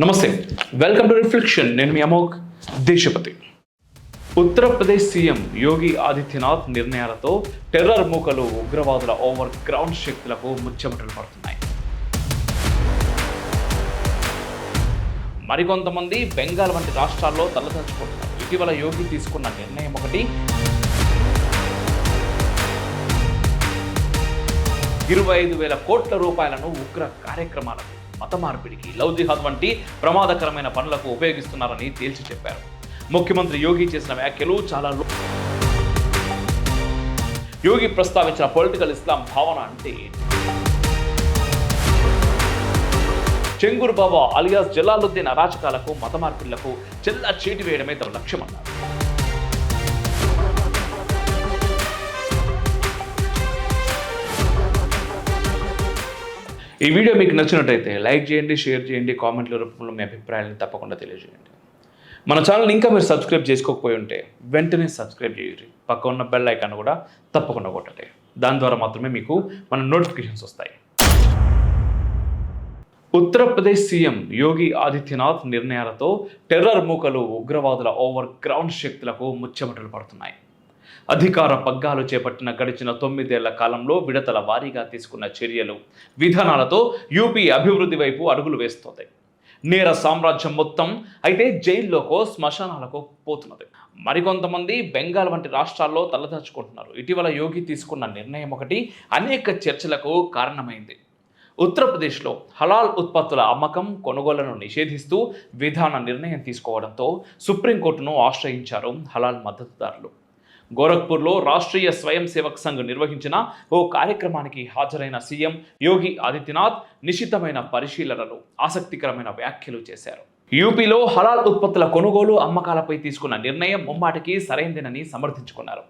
నమస్తే. Welcome to reflection నేను మీ అమోక్ దేశపతి. ఉత్తరప్రదేశ్ సీఎం యోగి ఆదిత్యనాథ్ నిర్ణయాలతో టెర్రర్ మూకలు ఉగ్రవాదుల ఓవర్ గ్రౌండ్ శక్తులకు ముచ్చమటలు పడుతున్నాయి. మరికొంతమంది బెంగాల్ వంటి రాష్ట్రాల్లో తలదలుచుకుంటున్నారు ఇటీవల యోగి తీసుకున్న నిర్ణయం ఒకటి ఇరవై ఐదు వేల కోట్ల రూపాయలను ఉగ్ర కార్యక్రమాలకు మత మార్పిడికి లవ్ జిహాద్ వంటి ప్రమాదకరమైన పనులకు ఉపయోగిస్తున్నారని తేల్చి చెప్పారు. ముఖ్యమంత్రి యోగి చేసిన వ్యాఖ్యలు చాలా యోగి ప్రస్తావించిన పొలిటికల్ ఇస్లాం భావన అంటే చెంగూరు బాబా అలియాస్ జలాలుద్దీన్ అరాచకాలకు మత మార్పిళ్ళకు చెల్లా చీటి వేయడమే తన లక్ష్యమన్నారు. ఈ వీడియో మీకు నచ్చినట్టయితే లైక్ చేయండి షేర్ చేయండి కామెంట్ల రూపంలో మీ అభిప్రాయాలను తప్పకుండా తెలియజేయండి. మన ఛానల్ని ఇంకా మీరు సబ్స్క్రైబ్ చేసుకోకపోయి ఉంటే వెంటనే సబ్స్క్రైబ్ చేయండి. పక్క ఉన్న బెల్ ఐకాన్ కూడా తప్పకుండా కొట్టండి. దాని ద్వారా మాత్రమే మీకు మన నోటిఫికేషన్స్ వస్తాయి. ఉత్తరప్రదేశ్ సీఎం యోగి ఆదిత్యనాథ్ నిర్ణయాలతో టెర్రర్ మూకలు ఉగ్రవాదుల ఓవర్ గ్రౌండ్ శక్తులకు ముచ్చమటలు పడుతున్నాయి. అధికార పగ్గాలు చేపట్టిన గడిచిన తొమ్మిదేళ్ళ కాలంలో విడతల వారీగా తీసుకున్న చర్యలు విధానాలతో యూపీ అభివృద్ధి వైపు అడుగులు వేస్తోంది. నేర సామ్రాజ్యం మొత్తం అయితే జైల్లోకో శ్మశానాలకో పోతున్నది. మరికొంతమంది బెంగాల్ వంటి రాష్ట్రాల్లో తలదాచుకుంటున్నారు. ఇటీవల యోగి తీసుకున్న నిర్ణయం ఒకటి అనేక చర్చలకు కారణమైంది. ఉత్తరప్రదేశ్లో హలాల్ ఉత్పత్తుల అమ్మకం కొనుగోళ్ళను నిషేధిస్తూ విధాన నిర్ణయం తీసుకోవడంతో సుప్రీంకోర్టును ఆశ్రయించారు హలాల్ మద్దతుదారులు. గోరఖ్పూర్లో రాష్ట్రీయ స్వయం సేవక్ సంఘ్ నిర్వహించిన ఓ కార్యక్రమానికి హాజరైన సీఎం యోగి ఆదిత్యనాథ్ నిశితమైన పరిశీలనలు ఆసక్తికరమైన వ్యాఖ్యలు చేశారు. యూపీలో హలాల్ ఉత్పత్తుల కొనుగోలు అమ్మకాలపై తీసుకున్న నిర్ణయం ముమ్మాటికి సరైందేనని సమర్థించుకున్నారు.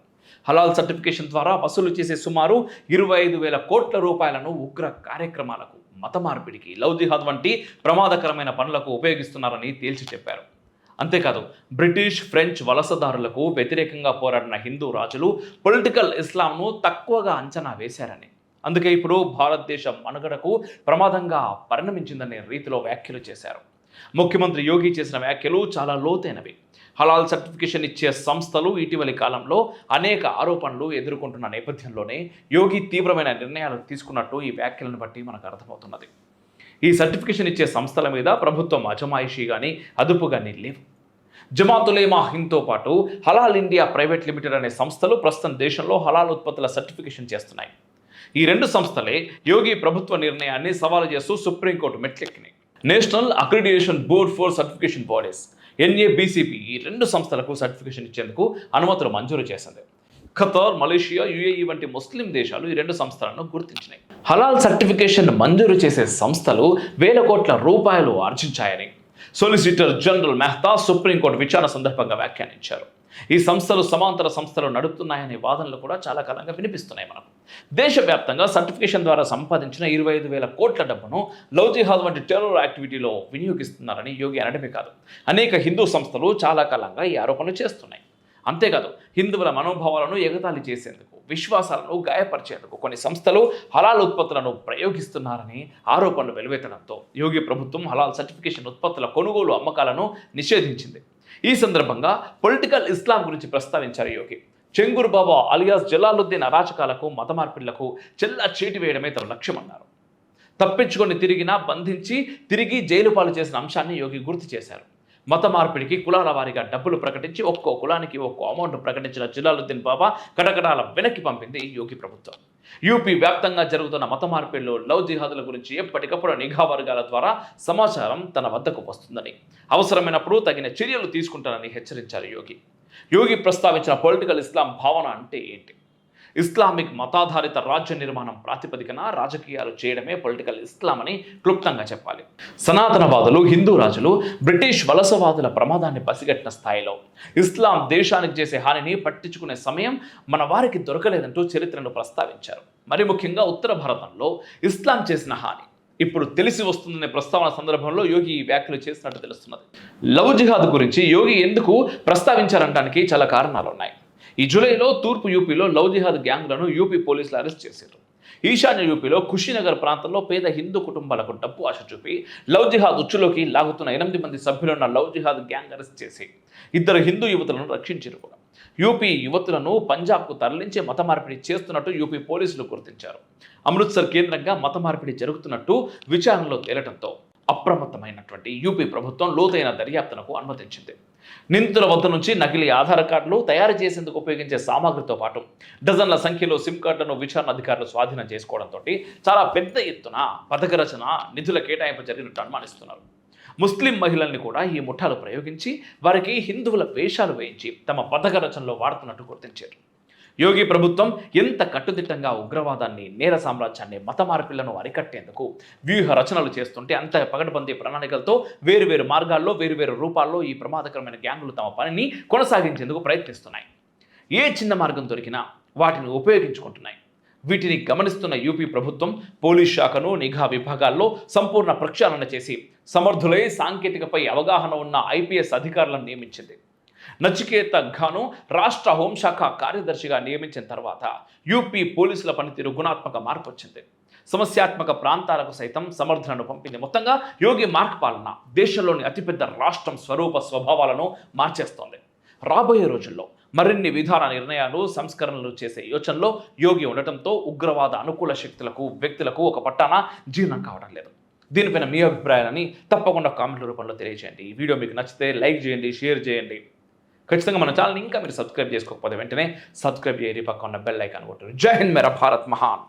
హలాల్ సర్టిఫికేషన్ ద్వారా వసూలు చేసే సుమారు ఇరవై ఐదు వేల కోట్ల రూపాయలను ఉగ్ర కార్యక్రమాలకు మత మార్పిడికి లవ్ జిహాద్ వంటి ప్రమాదకరమైన పనులకు ఉపయోగిస్తున్నారని తేల్చి చెప్పారు. అంతేకాదు బ్రిటిష్ ఫ్రెంచ్ వలసదారులకు వ్యతిరేకంగా పోరాడిన హిందూ రాజులు పొలిటికల్ ఇస్లాంను తక్కువగా అంచనా వేశారని. అందుకే ఇప్పుడు భారతదేశం మనుగడకు ప్రమాదంగా పరిణమించిందనే రీతిలో వ్యాఖ్యలు చేశారు. ముఖ్యమంత్రి యోగి చేసిన వ్యాఖ్యలు చాలా లోతైనవి. హలాల్ సర్టిఫికేషన్ ఇచ్చే సంస్థలు ఇటీవలి కాలంలో అనేక ఆరోపణలు ఎదుర్కొంటున్న నేపథ్యంలోనే యోగి తీవ్రమైన నిర్ణయాలు తీసుకున్నట్టు ఈ వ్యాఖ్యలను బట్టి మనకు అర్థమవుతున్నది. ఈ సర్టిఫికేషన్ ఇచ్చే సంస్థల మీద ప్రభుత్వం అజమాయిషీ కానీ అదుపు కానీ లేవు. జమాతులేమా హింద్తో పాటు హలాల్ ఇండియా ప్రైవేట్ లిమిటెడ్ అనే సంస్థలు ప్రస్తుతం దేశంలో హలాల్ ఉత్పత్తుల సర్టిఫికేషన్ చేస్తున్నాయి. ఈ రెండు సంస్థలే యోగి ప్రభుత్వ నిర్ణయాన్ని సవాలు చేస్తూ supreme court మెట్లెక్కినాయి. National accreditation board for certification bodies NABCP ఈ రెండు సంస్థలకు సర్టిఫికేషన్ ఇచ్చేందుకు అనుమతులు మంజూరు చేసింది. ఖతార్ మలేషియా యుఏఈ వంటి ముస్లిం దేశాలు ఈ రెండు సంస్థలను గుర్తించినాయి. హలాల్ సర్టిఫికేషన్ మంజూరు చేసే సంస్థలు వేల కోట్ల రూపాయలు ఆర్జించాయని solicitor general Mehta supreme court విచారణ సందర్భంగా వ్యాఖ్యానించారు. ఈ సంస్థలు సమాంతర సంస్థలు నడుపుతున్నాయనే వాదనలు కూడా చాలా కాలంగా వినిపిస్తున్నాయి మనకు. దేశవ్యాప్తంగా సర్టిఫికేషన్ ద్వారా సంపాదించిన ఇరవై ఐదు వేల కోట్ల డబ్బును లవ్ జిహాద్ వంటి టెర్రర్ యాక్టివిటీలో వినియోగిస్తున్నారని యోగి అనడమే కాదు. అనేక హిందూ సంస్థలు చాలా కాలంగా ఈ ఆరోపణలు చేస్తున్నాయి. అంతేకాదు హిందువుల మనోభావాలను ఎగతాళి చేసేందుకు విశ్వాసాలను గాయపరిచేందుకు కొన్ని సంస్థలు హలాల్ ఉత్పత్తులను ప్రయోగిస్తున్నారని ఆరోపణలు వెలువెత్తడంతో యోగి ప్రభుత్వం హలాల్ సర్టిఫికేషన్ ఉత్పత్తుల కొనుగోలు అమ్మకాలను నిషేధించింది. ఈ సందర్భంగా పొలిటికల్ ఇస్లాం గురించి ప్రస్తావించారు యోగి. చెంగూరు బాబా అలియాస్ జలాలుద్దీన్ అరాచకాలకు మత మార్పిళ్ళకు చెల్ల చీటి వేయడమే తన లక్ష్యమన్నారు. తప్పించుకొని తిరిగినా బంధించి తిరిగి జైలు పాలు చేసిన అంశాన్ని యోగి గుర్తు చేశారు. మత మార్పిడికి కులాల వారీగా డబ్బులు ప్రకటించి ఒక్కో కులానికి ఒక్కో అమౌంట్ ప్రకటించిన జలాలుద్దీన్ బాబా కటకటాల వెనక్కి పంపింది యోగి ప్రభుత్వం. యూపీ వ్యాప్తంగా జరుగుతున్న మత మార్పిడిలో లవ్ జిహాదుల గురించి ఎప్పటికప్పుడు నిఘా వర్గాల ద్వారా సమాచారం తన వద్దకు వస్తుందని అవసరమైనప్పుడు తగిన చర్యలు తీసుకుంటానని హెచ్చరించారు యోగి. యోగి ప్రస్తావించిన పొలిటికల్ ఇస్లాం భావన అంటే ఏంటి? ఇస్లామిక్ మతాధారిత రాజ్య నిర్మాణం ప్రాతిపదికన రాజకీయాలు చేయడమే పొలిటికల్ ఇస్లాం అని క్లుప్తంగా చెప్పాలి. సనాతనవాదులు హిందూ రాజులు బ్రిటిష్ వలసవాదుల ప్రమాదాన్ని పసిగట్టిన స్థాయిలో ఇస్లాం దేశానికి చేసే హానిని పట్టించుకునే సమయం మన వారికి దొరకలేదంటూ చరిత్రను ప్రస్తావించారు. మరి ముఖ్యంగా ఉత్తర భారతంలో ఇస్లాం చేసిన హాని ఇప్పుడు తెలిసి వస్తుందనే ప్రస్తావన సందర్భంలో యోగి ఈ వ్యాఖ్యలు చేసినట్టు తెలుస్తున్నది. లవ్ జిహాద్ గురించి యోగి ఎందుకు ప్రస్తావించారనడానికి చాలా కారణాలు ఉన్నాయి ఈ జూలైలో తూర్పు యూపీలో లవ్ జిహాద్ గ్యాంగ్లను యూపీ పోలీసులు అరెస్ట్ చేశారు. ఈశాన్య యూపీలో ఖుషీనగర్ ప్రాంతంలో పేద హిందూ కుటుంబాలకు డబ్బు ఆశ చూపి లవ్ జిహాద్ ఉచ్చులోకి లాగుతున్న ఎనిమిది మంది సభ్యులున్న లవ్ జిహాద్ గ్యాంగ్ అరెస్ట్ చేసి ఇద్దరు హిందూ యువతులను రక్షించారు. కూడా యూపీ యువతులను పంజాబ్కు తరలించి మత మార్పిడి చేస్తున్నట్టు యూపీ పోలీసులు గుర్తించారు. అమృత్సర్ కేంద్రంగా మత మార్పిడి జరుగుతున్నట్టు విచారణలో తేలటంతో అప్రమత్తమైనటువంటి యూపీ ప్రభుత్వం లోతైన దర్యాప్తునకు అనుమతించింది. నిందితుల వద్ద నుంచి నకిలీ ఆధార్ కార్డులు తయారు చేసేందుకు ఉపయోగించే సామాగ్రితో పాటు డజన్ల సంఖ్యలో సిమ్ కార్డులను విచారణ అధికారులు స్వాధీనం చేసుకోవడంతో చాలా పెద్ద ఎత్తున పథక రచన నిధుల కేటాయింపు జరిగినట్టు అనుమానిస్తున్నారు. ముస్లిం మహిళల్ని కూడా ఈ ముఠాలు ప్రయోగించి వారికి హిందువుల వేషాలు వేయించి తమ పథక రచనలో వాడుతున్నట్టు గుర్తించారు. యోగి ప్రభుత్వం ఎంత కట్టుదిట్టంగా ఉగ్రవాదాన్ని నేర సామ్రాజ్యాన్ని మత మార్పులను అరికట్టేందుకు వ్యూహ రచనలు చేస్తుంటే అంత పగడబందీ ప్రణాళికలతో వేరువేరు మార్గాల్లో వేరువేరు రూపాల్లో ఈ ప్రమాదకరమైన గ్యాంగులు తమ పనిని కొనసాగించేందుకు ప్రయత్నిస్తున్నాయి. ఏ చిన్న మార్గం దొరికినా వాటిని ఉపయోగించుకుంటున్నాయి. వీటిని గమనిస్తున్న యూపీ ప్రభుత్వం పోలీస్ శాఖను నిఘా విభాగాల్లో సంపూర్ణ ప్రక్షాళన చేసి సమర్థులై సాంకేతికపై అవగాహన ఉన్న ఐపీఎస్ అధికారులను నియమించింది. నచికేత ఘాను రాష్ట్ర హోంశాఖ కార్యదర్శిగా నియమించిన తర్వాత యూపీ పోలీసుల పనితీరు గుణాత్మక మార్పు వచ్చింది. సమస్యాత్మక ప్రాంతాలకు సైతం సమర్థులను పంపింది. మొత్తంగా యోగి మార్క్ పాలన దేశంలోని అతిపెద్ద రాష్ట్రం స్వరూప స్వభావాలను మార్చేస్తోంది. రాబోయే రోజుల్లో మరిన్ని విధాన నిర్ణయాలు సంస్కరణలు చేసే యోచనలో యోగి ఉండటంతో ఉగ్రవాద అనుకూల శక్తులకు వ్యక్తులకు ఒక పట్టాన జీర్ణం కావడం లేదు. దీనిపైన మీ అభిప్రాయాలని తప్పకుండా కామెంట్ల రూపంలో తెలియజేయండి. ఈ వీడియో మీకు నచ్చితే లైక్ చేయండి షేర్ చేయండి. ఖచ్చితంగా మన ఛానల్ ఇంకా మీరు సబ్స్క్రైబ్ చేసుకోకపోతే వెంటనే సబ్స్క్రైబ్ చేయరి పక్క ఉన్న బెల్ ఐకాన్ కొట్టారు జై హింద్ మేరా భారత్ మహాన్.